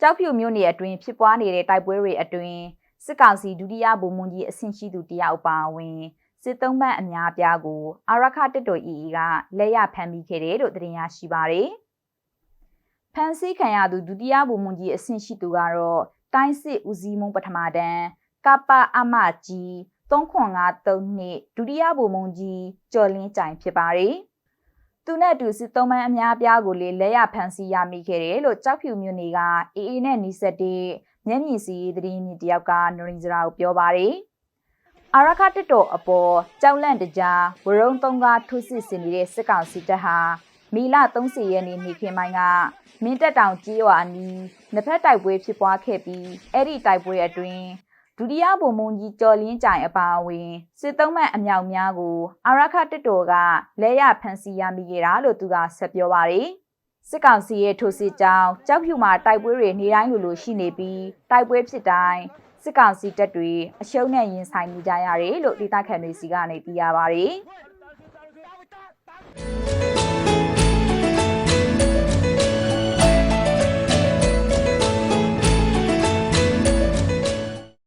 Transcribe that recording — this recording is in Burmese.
ကြောက်ဖြူမြို့နယ်အတွင်းဖြစ်ပွားနေတဲ့တိုက်ပွဲတွေအတွင်းစစ်ကောင်စီဒုတိယဗိုလ်မှူးကြီးအဆင့်ရှိသူတယောက်ပါဝင်စစ်သုံးမှတ်အများအပြားကိုအာရခတစ်တော် EE ကလက်ရဖမ်းမိခဲ့တယ်လို့သတင်းရရှိပါတယ်။ဖမ်းဆီးခံရသူဒုတိယဗိုလ်မှူးကြီးအဆင့်ရှိသူကတော့တိုင်းစစ်ဦးစီးမုံပထမတန်းကပအမကြီး3953နှစ်ဒုတိယဗိုလ်မှူးကြီးကျော်လင်းကြိုင်ဖြစ်ပါတယ်။ သူနဲ့အတူစစ်သုံးမှန်းအများအပြားကိုလေလက်ရဖမ်းဆီးရမိခဲ့တယ်လို့ကြောက်ဖြူမြို့နယ်ကအေးအေးနဲ့နီးစပ်တဲ့မျက်မြင်စီသတင်းမြစ်တယောက်ကနရင်စရာကိုပြောပါတယ်။အာရခတစ်တော်အပေါ်ကြောက်လန့်တကြားဝရုံသုံးကားထိုးစစ်ဆင်နေတဲ့စစ်ကောင်စီတပ်ဟာမီလ30ရက်နေ့နေ့ခင်းပိုင်းကမင်းတက်တောင်ကြီးရွာအနီးနှစ်ဖက်တိုက်ပွဲဖြစ်ပွားခဲ့ပြီးအဲ့ဒီတိုက်ပွဲအတွင်း ဒုတိယဗိုလ်မှူးကြီးကျော်လင်းကြိုင်အပါအဝင်စစ်သုံးမှတ်အမြောက်များကိုအာရခတစ်တော်ကလက်ရဖမ်းဆီးရမိခဲ့တာလို့သူကဆက်ပြောပါတယ်။စစ်ကောင်စီရဲ့ထိုးစစ်ကြောင့်ကြောက်ဖြူမှာတိုက်ပွဲတွေနေတိုင်းလိုလိုရှိနေပြီးတိုက်ပွဲဖြစ်တိုင်းစစ်ကောင်စီတပ်တွေအရှုံးနဲ့ရင်ဆိုင်နေကြရတယ်လို့ဒေသခံတွေစီကနေသိရပါတယ်။